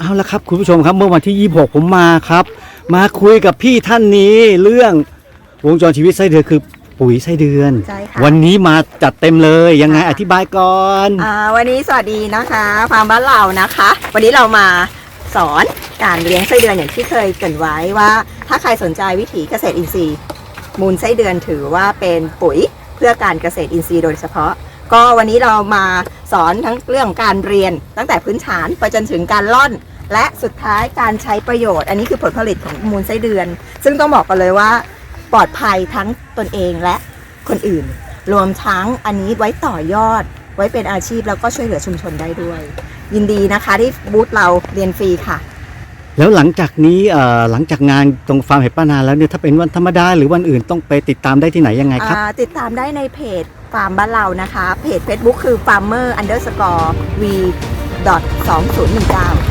เอาละครับคุณผู้ชมครับเมื่อวันที่ 26 ผมมาครับ มาคุยกับพี่ท่านนี้เรื่องวงจรชีวิตไส้เดือนคือปุ๋ยไส้เดือน ใช่ค่ะ วันนี้มาจัดเต็มเลยยังไงค่ะอธิบายก่อน อ่าวันนี้สวัสดีนะคะฟาร์มบ้านเรานะคะ วันนี้เรามาสอนการเลี้ยงไส้เดือนอย่างที่เคยเกรินไว้ว่า ถ้าใครสนใจวิถีเกษตรอินทรีย์ มูลไส้เดือนถือว่าเป็นปุ๋ยเพื่อการเกษตรอินทรีย์โดยเฉพาะ ก็วันนี้เรามาสอนทั้งเรื่องการเรียนตั้งแต่พื้นฐานไปจนถึงการล่อน และสุดท้ายการใช้ประโยชน์ อันนี้คือผลผลิตของมูลไส้เดือน ซึ่งต้องบอกกันเลยว่า ปลอดภัยทั้งตนเองและคนอื่น รวมทั้งอันนี้ไว้ต่อยอด ไว้เป็นอาชีพแล้วก็ช่วยเหลือชุมชนได้ด้วย ยินดีนะคะที่บูธเราเรียนฟรีค่ะ แล้วหลังจากนี้เอ่อหลังจากงานตรงฟาร์มเห็ดป้านาแล้วเนี่ยถ้าเป็นวันธรรมดาหรือวันอื่นต้องไปติดตามได้ที่ไหนยังไงครับ อ่าติดตามได้ในเพจฟาร์มบ้านเรานะคะ เพจ Facebook คือ farmer underscore v 2019